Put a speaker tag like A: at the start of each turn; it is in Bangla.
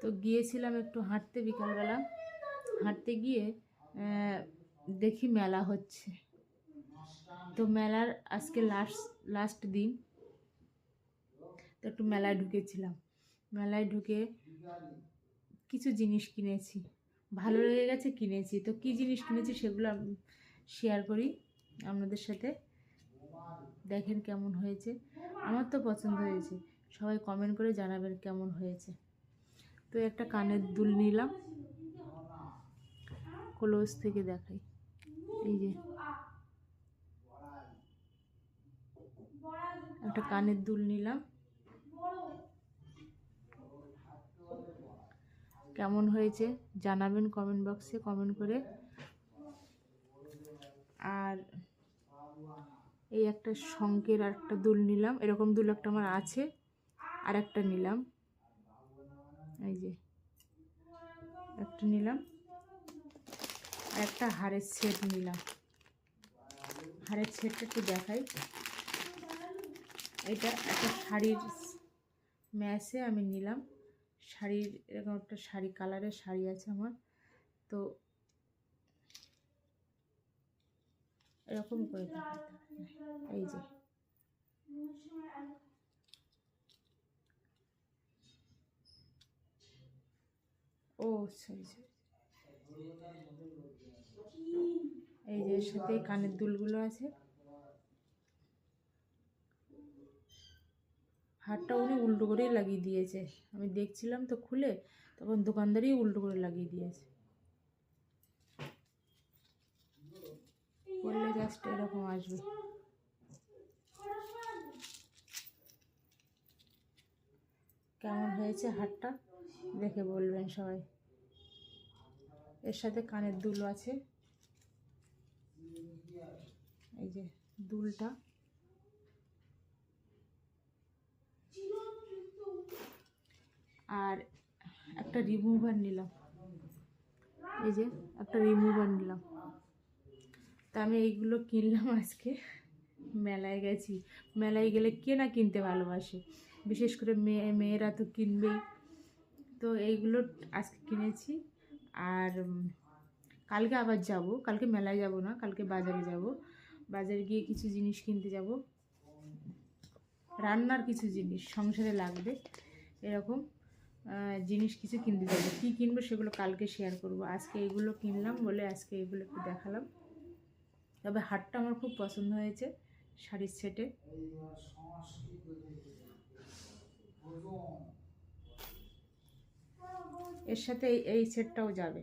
A: তো গিয়েছিলাম একটু হাঁটতে বিকালবেলা। হাঁটতে গিয়ে দেখি মেলা হচ্ছে। তো মেলার আজকে লাস্ট লাস্ট দিন। তো একটু মেলায় ঢুকেছিলাম। মেলায় ঢুকে কিছু জিনিস কিনেছি। ভালো লেগে গেছে কিনেছি। তো কি জিনিস কিনেছি সেগুলো শেয়ার করি আপনাদের সাথে। দেখেন কেমন হয়েছে। আমার তো পছন্দ হয়েছে। সবাই কমেন্ট করে জানাবেন কেমন হয়েছে। তো একটা কানের দুল নিলাম। ক্লোজ থেকে দেখাই। এই যে। একটা কানের দুল নিলাম। কেমন হয়েছে জানাবেন কমেন্ট বক্সে কমেন্ট করে। আর এই একটা শঙ্কের আর একটা দুল নিলাম। এরকম দুল একটা আমার আছে আর একটা নিলাম এই যে একটা নিলাম। একটা হাড়ের সেট নিলাম। হাড়ের সেটটা একটু দেখাই। এটা একটা শাড়ির ম্যাচে আমি নিলাম। শাড়ির এরকম একটা শাড়ি, কালারের শাড়ি আছে আমার। তো এরকম করে এই যে। ও, সরি সরি। এই যে সাথে কানের দুলগুলো আছে। হারটা উনি উল্টো করেই লাগিয়ে দিয়েছে। আমি দেখছিলাম তো খুলে, তখন দোকানদারই উল্টো করে লাগিয়ে দিয়েছে। করলে জাস্ট এরকম আসবে। কেমন হয়েছে হারটা দেখে বলবেন সবাই। এর সাথে কানের দুল আছে। এই যে দুলটা। আর একটা রিমুভার নিলাম। এই যে একটা রিমুভার নিলাম। তা আমি এইগুলো কিনলাম আজকে। মেলায় গেছি। মেলায় গেলে কে না কিনতে ভালোবাসে? বিশেষ করে মেয়ে, মেয়েরা তো কিনবেই। তো এইগুলো আজকে কিনেছি। আর কালকে আবার যাব। কালকে মেলায় যাব না, কালকে বাজারে যাব। বাজারে গিয়ে কিছু জিনিস কিনতে যাব। রান্নার কিছু জিনিস সংসারে লাগবে, এরকম জিনিস কিছু কিনতে যাব। কী কিনবো সেগুলো কালকে শেয়ার করব। আজকে এগুলো কিনলাম বলে আজকে এগুলো একটু দেখালাম। তবে হাটটা আমার খুব পছন্দ হয়েছে, শাড়ির সেটে। এর সাথে এই সেটটাও যাবে।